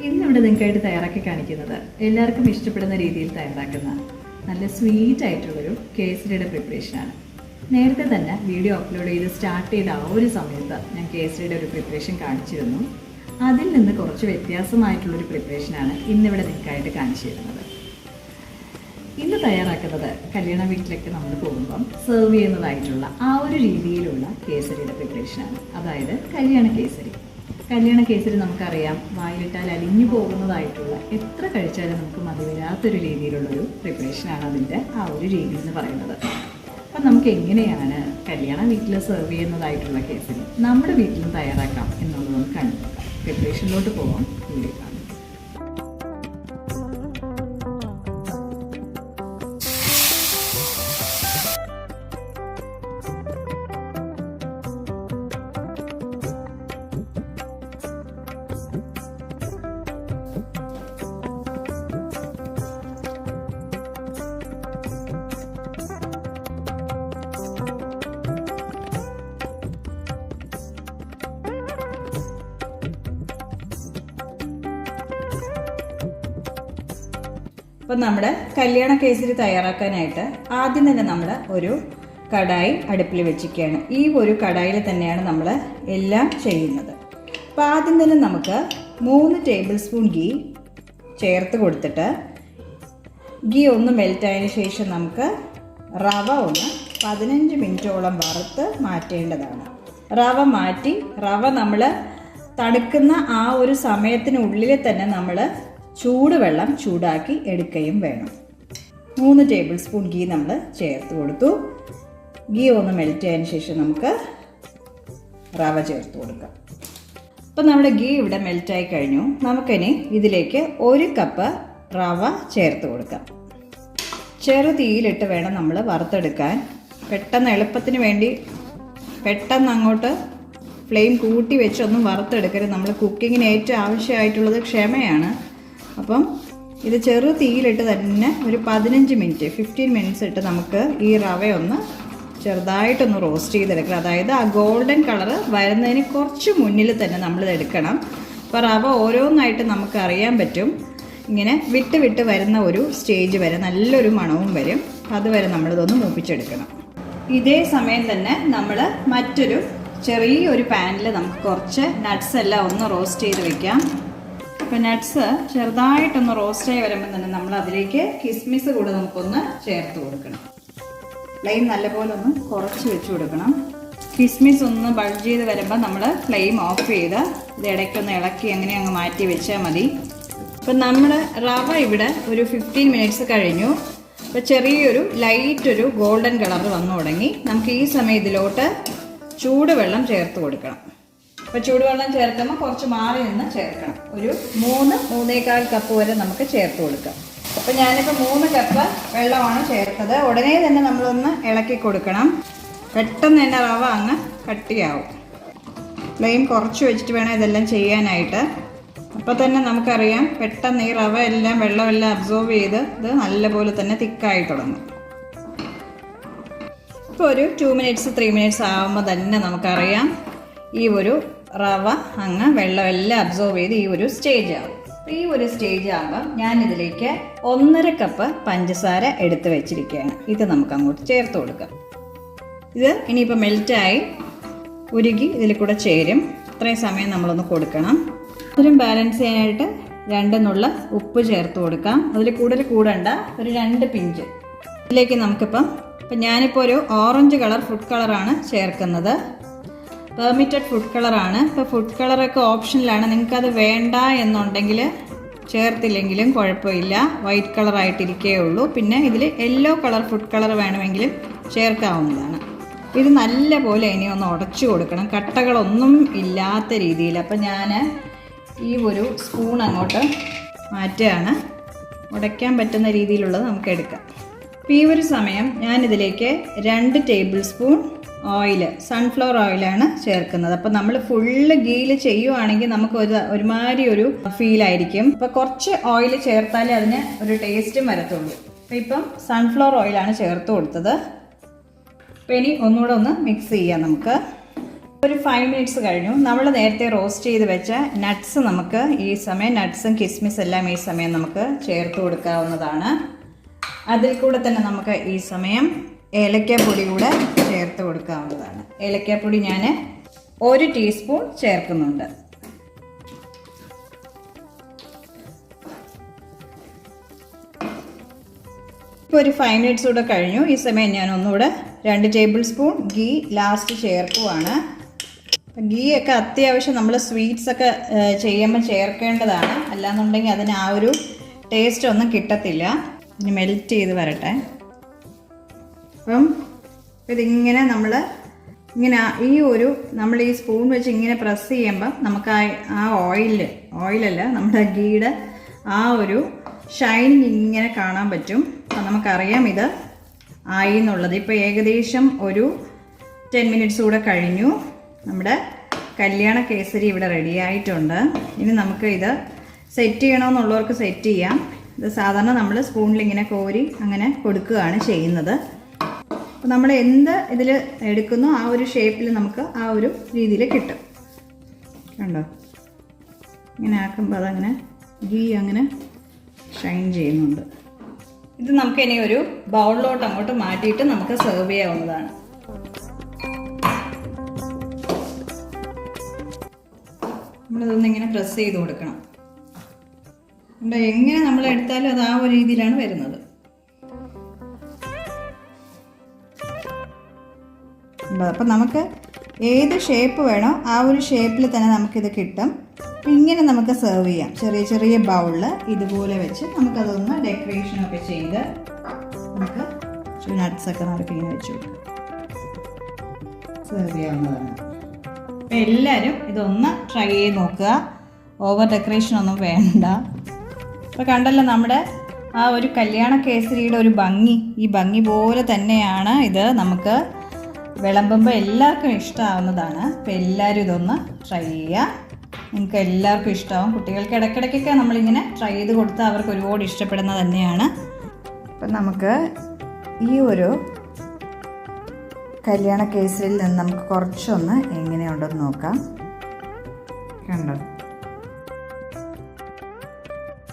ഇന്നിവിടെ നിങ്ങൾക്കായിട്ട് തയ്യാറാക്കി കാണിക്കുന്നത് എല്ലാവർക്കും ഇഷ്ടപ്പെടുന്ന രീതിയിൽ തയ്യാറാക്കുന്ന നല്ല സ്വീറ്റ് ആയിട്ടുള്ളൊരു കേസരിയുടെ പ്രിപ്പറേഷനാണ് നേരത്തെ തന്നെ വീഡിയോ അപ്ലോഡ് ചെയ്ത് സ്റ്റാർട്ട് ചെയ്ത ആ ഒരു സമയത്ത് ഞാൻ കേസരിയുടെ ഒരു പ്രിപ്പറേഷൻ കാണിച്ചിരുന്നു അതിൽ നിന്ന് കുറച്ച് വ്യത്യാസമായിട്ടുള്ളൊരു പ്രിപ്പറേഷനാണ് ഇന്നിവിടെ നിങ്ങൾക്കായിട്ട് കാണിച്ചു തരുന്നത്. ഇന്ന് തയ്യാറാക്കുന്നത് കല്യാണ വീട്ടിലേക്ക് നമ്മൾ പോകുമ്പം സെർവ് ചെയ്യുന്നതായിട്ടുള്ള ആ ഒരു രീതിയിലുള്ള കേസരിയുടെ പ്രിപ്പറേഷനാണ് അതായത് കല്യാണ കേസരി. കല്യാണ കേസിൽ നമുക്കറിയാം വായിലിട്ടാൽ അലിഞ്ഞു പോകുന്നതായിട്ടുള്ള എത്ര കഴിച്ചാലും നമുക്ക് മതിവരാത്തൊരു രീതിയിലുള്ളൊരു പ്രിപ്പറേഷനാണ് അതിന്റെ ആ ഒരു രീതി എന്ന് പറയുന്നത്. അപ്പം നമുക്ക് എങ്ങനെയാണ് കല്യാണ വീട്ടിൽ സെർവ് ചെയ്യുന്നതായിട്ടുള്ള കേസിൽ നമ്മുടെ വീട്ടിലും തയ്യാറാക്കാം എന്നുള്ളത് കണ്ടു പ്രിപ്പറേഷനിലോട്ട് പോകാം വീഡിയോ അപ്പം നമ്മുടെ കല്യാണ കേസരി തയ്യാറാക്കാനായിട്ട് ആദ്യം തന്നെ നമ്മൾ ഒരു കടായി അടുപ്പിൽ വെച്ചിരിക്കുകയാണ്. ഈ ഒരു കടായിൽ തന്നെയാണ് നമ്മൾ എല്ലാം ചെയ്യുന്നത്. അപ്പോൾ ആദ്യം തന്നെ നമുക്ക് മൂന്ന് ടേബിൾ സ്പൂൺ ഗീ ചേർത്ത് കൊടുത്തിട്ട് ഗീ ഒന്ന് മെൽറ്റായതിനു ശേഷം നമുക്ക് റവ ഒന്ന് പതിനഞ്ച് മിനിറ്റോളം വറുത്ത് മാറ്റേണ്ടതാണ്. റവ മാറ്റി റവ നമ്മൾ തണുക്കുന്ന ആ ഒരു സമയത്തിനുള്ളിൽ തന്നെ നമ്മൾ ചൂടുവെള്ളം ചൂടാക്കി എടുക്കുകയും വേണം. മൂന്ന് ടേബിൾ സ്പൂൺ ഗീ നമ്മൾ ചേർത്ത് കൊടുത്തു. ഗീ ഒന്ന് മെൽറ്റ് ആയതിനു ശേഷം നമുക്ക് റവ ചേർത്ത് കൊടുക്കാം. അപ്പം നമ്മുടെ ഗീ ഇവിടെ മെൽറ്റായി കഴിഞ്ഞു. നമുക്കിനി ഇതിലേക്ക് ഒരു കപ്പ് റവ ചേർത്ത് കൊടുക്കാം. ചെറു തീയിലിട്ട് വേണം നമ്മൾ വറുത്തെടുക്കാൻ. പെട്ടെന്ന് എളുപ്പത്തിന് വേണ്ടി പെട്ടെന്ന് അങ്ങോട്ട് ഫ്ലെയിം കൂട്ടി വെച്ചൊന്നും വറുത്തെടുക്കരുത്. നമ്മൾ കുക്കിങ്ങിന് ഏറ്റവും ആവശ്യമായിട്ടുള്ളത് ക്ഷമയാണ്. അപ്പം ഇത് ചെറു തീയിലിട്ട് തന്നെ ഒരു പതിനഞ്ച് മിനിറ്റ് ഫിഫ്റ്റീൻ മിനിറ്റ്സ് ഇട്ട് നമുക്ക് ഈ റവയൊന്ന് ചെറുതായിട്ടൊന്ന് റോസ്റ്റ് ചെയ്തെടുക്കണം. അതായത് ആ ഗോൾഡൻ കളർ വരുന്നതിന് കുറച്ച് മുന്നിൽ തന്നെ നമ്മളിത് എടുക്കണം. അപ്പോൾ റവ ഓരോന്നായിട്ട് നമുക്ക് അറിയാൻ പറ്റും. ഇങ്ങനെ വിട്ട് വിട്ട് വരുന്ന ഒരു സ്റ്റേജ് വരെ നല്ലൊരു മണവും വരും. അതുവരെ നമ്മളിതൊന്ന് മൂപ്പിച്ചെടുക്കണം. ഇതേ സമയം തന്നെ നമ്മൾ മറ്റൊരു ചെറിയൊരു പാനിൽ നമുക്ക് കുറച്ച് നട്ട്സ് എല്ലാം ഒന്ന് റോസ്റ്റ് ചെയ്ത് വെക്കാം. അപ്പോൾ നട്ട്സ് ചെറുതായിട്ടൊന്ന് റോസ്റ്റായി വരുമ്പോൾ തന്നെ നമ്മൾ അതിലേക്ക് കിസ്മിസ് കൂടെ നമുക്കൊന്ന് ചേർത്ത് കൊടുക്കണം. ഫ്ലെയിം നല്ലപോലെ ഒന്ന് കുറച്ച് വെച്ച് കൊടുക്കണം. കിസ്മിസ് ഒന്ന് ബൾജ് ചെയ്ത് വരുമ്പോൾ നമ്മൾ ഫ്ലെയിം ഓഫ് ചെയ്ത് ഇത് ഇടയ്ക്കൊന്ന് ഇളക്കി അങ്ങനെ അങ്ങ് മാറ്റി വെച്ചാൽ മതി. അപ്പം നമ്മുടെ റവ ഇവിടെ ഒരു ഫിഫ്റ്റീൻ മിനിറ്റ്സ് കഴിഞ്ഞു. അപ്പോൾ ചെറിയൊരു ലൈറ്റ് ഒരു ഗോൾഡൻ കളർ വന്നു തുടങ്ങി. നമുക്ക് ഈ സമയം ഇതിലോട്ട് ചൂടുവെള്ളം ചേർത്ത് കൊടുക്കണം. അപ്പോൾ ചൂടുവെള്ളം ചേർക്കുമ്പോൾ കുറച്ച് മാറി നിന്ന് ചേർക്കണം. ഒരു മൂന്ന് മൂന്നേകാൽ കപ്പ് വരെ നമുക്ക് ചേർത്ത് കൊടുക്കാം. അപ്പോൾ ഞാനിപ്പോൾ മൂന്ന് കപ്പ് വെള്ളമാണ് ചേർത്തത്. ഉടനെ തന്നെ നമ്മളൊന്ന് ഇളക്കി കൊടുക്കണം. പെട്ടെന്ന് തന്നെ റവ അങ്ങ് കട്ടിയാവും. ഫ്ലെയിം കുറച്ച് വെച്ചിട്ട് വേണം ഇതെല്ലാം ചെയ്യാനായിട്ട്. അപ്പോൾ തന്നെ നമുക്കറിയാം പെട്ടെന്ന് ഈ റവ എല്ലാം വെള്ളമെല്ലാം അബ്സോർവ് ചെയ്ത് ഇത് നല്ലപോലെ തന്നെ തിക്കായി തുടങ്ങും. ഇപ്പോൾ ഒരു ടു മിനിറ്റ്സ് ത്രീ മിനിറ്റ്സ് ആകുമ്പോൾ തന്നെ നമുക്കറിയാം ഈ ഒരു റവ അങ്ങ് വെള്ളമെല്ലാം അബ്സോർവ് ചെയ്ത് ഈ ഒരു സ്റ്റേജ് ആവും. ഈ ഒരു സ്റ്റേജ് ആകുമ്പോൾ ഞാനിതിലേക്ക് ഒന്നര കപ്പ് പഞ്ചസാര എടുത്ത് വെച്ചിരിക്കുകയാണ്. ഇത് നമുക്ക് അങ്ങോട്ട് ചേർത്ത് കൊടുക്കാം. ഇത് ഇനിയിപ്പോൾ മെൽറ്റായി ഉരുകി ഇതിൽ കൂടെ ചേരും. ഇത്രയും സമയം നമ്മളൊന്ന് കൊടുക്കണം. ഇതിലും ബാലൻസ് ചെയ്യാനായിട്ട് രണ്ടെന്നുള്ള ഉപ്പ് ചേർത്ത് കൊടുക്കാം. അതിൽ കൂടുതൽ കൂടണ്ട. ഒരു രണ്ട് പിഞ്ച്. ഇതിലേക്ക് നമുക്കിപ്പം ഇപ്പം ഞാനിപ്പോൾ ഒരു ഓറഞ്ച് കളർ ഫുഡ് കളറാണ് ചേർക്കുന്നത്. പെർമിറ്റഡ് ഫുഡ് കളറാണ് ഇപ്പോൾ ഫുഡ് കളറൊക്കെ ഓപ്ഷനിലാണ് നിങ്ങൾക്കത് വേണ്ട എന്നുണ്ടെങ്കിൽ ചേർത്തില്ലെങ്കിലും കുഴപ്പമില്ല. വൈറ്റ് കളറായിട്ടിരിക്കേ ഉള്ളൂ. പിന്നെ ഇതിൽ യെല്ലോ കളർ ഫുഡ് കളർ വേണമെങ്കിലും ചേർക്കാവുന്നതാണ്. ഇത് നല്ല പോലെ ഇനി ഒന്ന് ഉടച്ചു കൊടുക്കണം. കട്ടകളൊന്നും ഇല്ലാത്ത രീതിയിൽ. അപ്പം ഞാൻ ഈ ഒരു സ്പൂൺ അങ്ങോട്ട് മാറ്റുകയാണ്. ഉടയ്ക്കാൻ പറ്റുന്ന രീതിയിലുള്ളത് നമുക്ക് എടുക്കാം. അപ്പോൾ ഈ ഒരു സമയം ഞാനിതിലേക്ക് രണ്ട് ടേബിൾ സ്പൂൺ ഓയിൽ സൺഫ്ലവർ ഓയിലാണ് ചേർക്കുന്നത്. അപ്പോൾ നമ്മൾ ഫുള്ള് ഗീയിൽ ചെയ്യുവാണെങ്കിൽ നമുക്ക് ഒരു ഒരുമാതിരി ഒരു ഫീലായിരിക്കും അപ്പോൾ കുറച്ച് ഓയിൽ ചേർത്താലേ അതിന് ഒരു ടേസ്റ്റും വരത്തുള്ളൂ. അപ്പോൾ ഇപ്പം സൺഫ്ലവർ ഓയിലാണ് ചേർത്ത് കൊടുത്തത്. അപ്പോൾ ഇനി ഒന്നുകൂടെ ഒന്ന് മിക്സ് ചെയ്യാം നമുക്ക്. ഒരു ഫൈവ് മിനിറ്റ്സ് കഴിഞ്ഞു. നമ്മൾ നേരത്തെ റോസ്റ്റ് ചെയ്ത് വെച്ച നട്ട്സ് നമുക്ക് ഈ സമയം നട്ട്സും കിസ്മിസ് എല്ലാം ഈ സമയം നമുക്ക് ചേർത്ത് കൊടുക്കാവുന്നതാണ്. അതിൽ കൂടെ തന്നെ നമുക്ക് ഈ സമയം ഏലക്കാപ്പൊടി കൂടെ ചേർത്ത് കൊടുക്കാവുന്നതാണ്. ഏലക്കാപ്പൊടി ഞാൻ ഒരു ടീസ്പൂൺ ചേർക്കുന്നുണ്ട്. ഇപ്പോൾ ഒരു ഫൈവ് മിനിറ്റ്സ് കൂടെ കഴിഞ്ഞു. ഈ സമയം ഞാൻ ഒന്നുകൂടെ രണ്ട് ടേബിൾ സ്പൂൺ ഗീ ലാസ്റ്റ് ചേർക്കുവാണ്. ഗീ ഒക്കെ അത്യാവശ്യം നമ്മൾ സ്വീറ്റ്സ് ഒക്കെ ചെയ്യുമ്പോൾ ചേർക്കേണ്ടതാണ്. അല്ലാന്നുണ്ടെങ്കിൽ അതിന് ആ ഒരു ടേസ്റ്റ് ഒന്നും കിട്ടത്തില്ല. ഇനി മെൽറ്റ് ചെയ്ത് വരട്ടെ. അപ്പം ഇതിങ്ങനെ നമ്മൾ ഇങ്ങനെ ഈ ഒരു നമ്മൾ ഈ സ്പൂൺ വെച്ച് ഇങ്ങനെ പ്രസ് ചെയ്യുമ്പോൾ നമുക്ക് ആ ആ ഓയിൽ ഓയിലല്ല നമ്മുടെ ഗീയുടെ ആ ഒരു ഷൈനിങ് ഇങ്ങനെ കാണാൻ പറ്റും. അപ്പം നമുക്കറിയാം ഇത് ആയി എന്നുള്ളത്. ഇപ്പോൾ ഏകദേശം ഒരു ടെൻ മിനിറ്റ്സ് കൂടെ കഴിഞ്ഞു. നമ്മുടെ കല്യാണ കേസരി ഇവിടെ റെഡി ആയിട്ടുണ്ട്. ഇനി നമുക്ക് ഇത് സെറ്റ് ചെയ്യണമെന്നുള്ളവർക്ക് സെറ്റ് ചെയ്യാം. ഇത് സാധാരണ നമ്മൾ സ്പൂണിൽ ഇങ്ങനെ കോരി അങ്ങനെ കൊടുക്കുകയാണ് ചെയ്യുന്നത്. അപ്പോൾ നമ്മൾ എന്ത് ഇതിൽ എടുക്കുന്നു ആ ഒരു ഷേപ്പിൽ നമുക്ക് ആ ഒരു രീതിയിൽ കിട്ടും. കണ്ടോ? ഇങ്ങനെ ആക്കുമ്പോൾ അതങ്ങനെ ഗീ അങ്ങനെ ഷൈൻ ചെയ്യുന്നുണ്ട്. ഇത് നമുക്ക് ഇനി ഒരു ബൗളിലോട്ട് അങ്ങോട്ട് മാറ്റിയിട്ട് നമുക്ക് സെർവ് ചെയ്യാവുന്നതാണ്. നമ്മളിതൊന്നിങ്ങനെ പ്രസ് ചെയ്ത് കൊടുക്കണം. എങ്ങനെ നമ്മൾ എടുത്താലും അത് ആ ഒരു രീതിയിലാണ് വരുന്നത്. അപ്പം നമുക്ക് ഏത് ഷേപ്പ് വേണോ ആ ഒരു ഷേപ്പിൽ തന്നെ നമുക്കിത് കിട്ടും. ഇങ്ങനെ നമുക്ക് സെർവ് ചെയ്യാം. ചെറിയ ചെറിയ ബൗളിൽ ഇതുപോലെ വെച്ച് നമുക്കതൊന്ന് ഡെക്കറേഷനൊക്കെ ചെയ്ത് നമുക്ക് നട്ട്സ് ഒക്കെ നമുക്ക് ഇങ്ങനെ വെച്ചു സെർവ് ചെയ്യാവുന്നതാണ്. അപ്പം എല്ലാവരും ഇതൊന്ന് ട്രൈ ചെയ്ത് നോക്കുക. ഓവർ ഡെക്കറേഷൻ ഒന്നും വേണ്ട. അപ്പോൾ കണ്ടല്ലോ നമ്മുടെ ആ ഒരു കല്യാണ കേസരിയുടെ ഒരു ഭംഗി. ഈ ഭംഗി പോലെ തന്നെയാണ് ഇത് നമുക്ക് വിളമ്പുമ്പോൾ എല്ലാവർക്കും ഇഷ്ടമാവുന്നതാണ് അപ്പോൾ എല്ലാവരും ഇതൊന്ന് ട്രൈ ചെയ്യുക. നിങ്ങൾക്ക് എല്ലാവർക്കും ഇഷ്ടമാവും കുട്ടികൾക്ക് ഇടയ്ക്കിടയ്ക്കൊക്കെ നമ്മളിങ്ങനെ ട്രൈ ചെയ്ത് കൊടുത്താൽ അവർക്ക് ഒരുപാട് ഇഷ്ടപ്പെടുന്നത് തന്നെയാണ്. അപ്പം നമുക്ക് ഈ ഒരു കല്യാണ കേസിൽ നിന്ന് നമുക്ക് കുറച്ചൊന്ന് എങ്ങനെയുണ്ടെന്ന് നോക്കാം. കണ്ടോ?